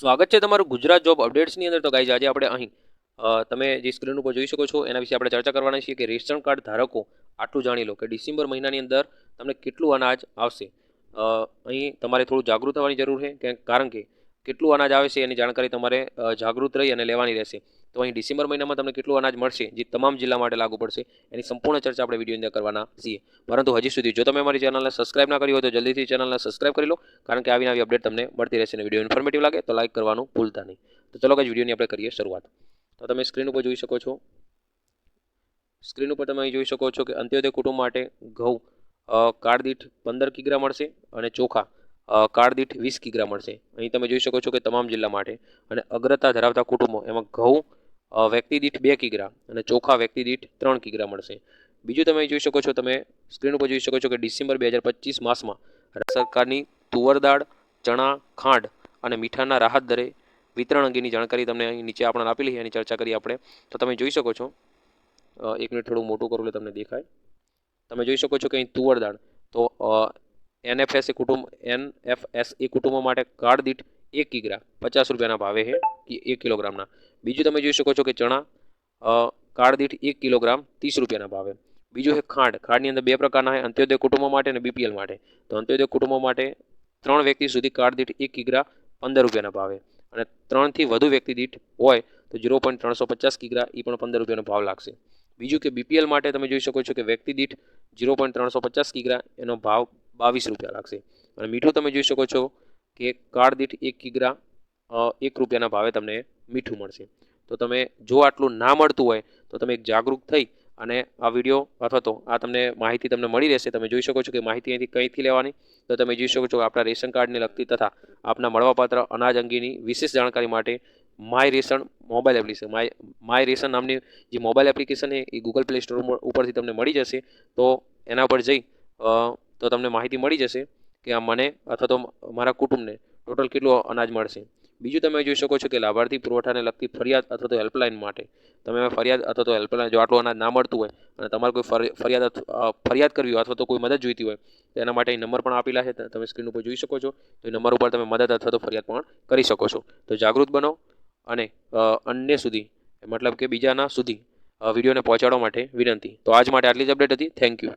સ્વાગત છે તમારું ગુજરાત જોબ અપડેટ્સની અંદર. તો ગાઈઝ આજે આપણે અહીં તમે જે સ્ક્રીન ઉપર જોઈ શકો છો, એના વિશે આપણે ચર્ચા કરવાના છીએ કે રેશન કાર્ડ ધારકો, આટલું જાણી લો કે ડિસેમ્બર મહિનાની અંદર તમને કેટલું અનાજ આવશે. અહીં તમારે થોડું જાગૃત થવાની જરૂર છે કારણ કે કેટલું અનાજ આવે છે એની જાણકારી તમારે જાગૃત રહી અને લેવાની રહેશે. તો અહીં ડિસેમ્બર મહિનામાં તમને કેટલું અનાજ મળશે જે તમામ જિલ્લા માટે લાગુ પડશે, એની સંપૂર્ણ ચર્ચા આપણે વીડિયો અંદર કરવાના છીએ. પરંતુ હજી સુધી જો તમે અમારી ચેનલને સબસ્ક્રાઇબ ના કરી હોય તો જલ્દીથી ચેનલને સબસ્ક્રાઇબ કરી લો, કારણ કે આવી આવી અપડેટ તમને મળતી રહેશે અને વીડિયો ઇન્ફોર્મેટિવ લાગે તો લાઇક કરવાનું ભૂલતા નહીં. તો ચલો કે વિડીયોની આપણે કરીએ શરૂઆત. તો તમે સ્ક્રીન ઉપર જોઈ શકો છો. સ્ક્રીન ઉપર તમે અહીં જોઈ શકો છો કે અંત્યોદય કુટુંબ માટે ઘઉં કાળદીઠ પંદર કિગ્રા મળશે અને ચોખા કાળદીઠ વીસ કિગ્રા મળશે. અહીં તમે જોઈ શકો છો કે તમામ જિલ્લા માટે અને અગ્રતા ધરાવતા કુટુંબો, એમાં ઘઉં વ્યક્તિ દીઠ બે કિગ્રા અને ચોખા વ્યક્તિ દીઠ ત્રણ કિગ્રા મળશે. બીજું તમે જોઈ શકો છો, તમે સ્ક્રીન ઉપર જોઈ શકો છો કે ડિસેમ્બર બે હજાર પચીસ માસમાં સરકારની તુવર દાળ, ચણા, ખાંડ અને મીઠાના રાહત દરે વિતરણ અંગેની જાણકારી તમને અહીં નીચે આપણે આપેલી એની ચર્ચા કરી આપણે. તો તમે જોઈ શકો છો એક મિનિટ થોડું મોટું કરું એટલે તમને દેખાય. તમે જોઈ શકો છો કે અહીં તુવર દાળ, તો એનએફએસ એ કુટુંબ એનએફએસ એ કુટુંબો માટે કાર્ડ દીઠ એક કિગ્રા, પચાસ રૂપિયાના ભાવે છે એક કિલોગ્રામના. બીજું તમે જોઈ શકો છો કે ચણા કાળદીઠ એક કિલોગ્રામ ત્રીસ રૂપિયાના ભાવે. બીજું છે ખાંડ. ખાંડની અંદર બે પ્રકારના છે, અંત્યોદય કુટુંબો માટે અને બીપીએલ માટે. તો અંત્યોદય કુટુંબો માટે ત્રણ વ્યક્તિ સુધી કાળદીઠ એક કિગ્રા પંદર રૂપિયાના ભાવે. અને ત્રણથી વધુ વ્યક્તિ દીઠ હોય તો ઝીરો પોઈન્ટ ત્રણસો પચાસ કિગ્રા, એ પણ પંદર રૂપિયાનો ભાવ લાગશે. બીજું કે બીપીએલ માટે તમે જોઈ શકો છો કે વ્યક્તિ દીઠ ઝીરો પોઈન્ટ ત્રણસો પચાસ કિગ્રા, એનો ભાવ બાવીસ રૂપિયા લાગશે. અને મીઠું તમે જોઈ શકો છો કે કાર્ડ દીઠ એક કિગ્રા એક રૂપિયાના ભાવે તમને મીઠું મળશે. તો તમે જો આટલું ના મળતું હોય, તો તમે એક જાગૃત થઈ અને આ વીડિયો અથવા તો આ તમને માહિતી તમને મળી રહેશે. તમે જોઈ શકો છો કે માહિતી અહીંથી કંઈથી લેવાની? તો તમે જોઈ શકો છો કે આપણા રેશન કાર્ડને લગતી તથા આપના મળવાપાત્ર અનાજ અંગેની વિશેષ જાણકારી માટે my ration mobile application my my ration નામની જે મોબાઈલ એપ્લિકેશન છે, એ ગૂગલ પ્લે સ્ટોર ઉપરથી તમને મળી જશે. તો એના પર જઈ તો તમને માહિતી મળી જશે. કે આ મને અથવા તો મારા કુટુંબને ટોટલ કેટલું અનાજ મળશે. બીજું તમે જોઈ શકો છો કે લાભાર્થી પુરવઠાને લગતી ફરિયાદ અથવા તો હેલ્પલાઇન માટે તમે ફરિયાદ અથવા તો હેલ્પલાઇન જો આટલું અનાજ ના મળતું હોય અને તમારે કોઈ ફરિ- ફરિયાદ ફરિયાદ કરવી હોય અથવા તો કોઈ મદદ જોઈતી હોય, તો એના માટે નંબર પણ આપેલા છે. તમે સ્ક્રીન ઉપર જોઈ શકો છો. તો એ નંબર ઉપર તમે મદદ અથવા તો ફરિયાદ પણ કરી શકો છો. તો જાગૃત બનો અને અન્ય સુધી, મતલબ કે બીજાના સુધી વિડીયોને પહોંચાડવા માટે વિનંતી. તો આજ માટે આટલી જ અપડેટ હતી. Thank you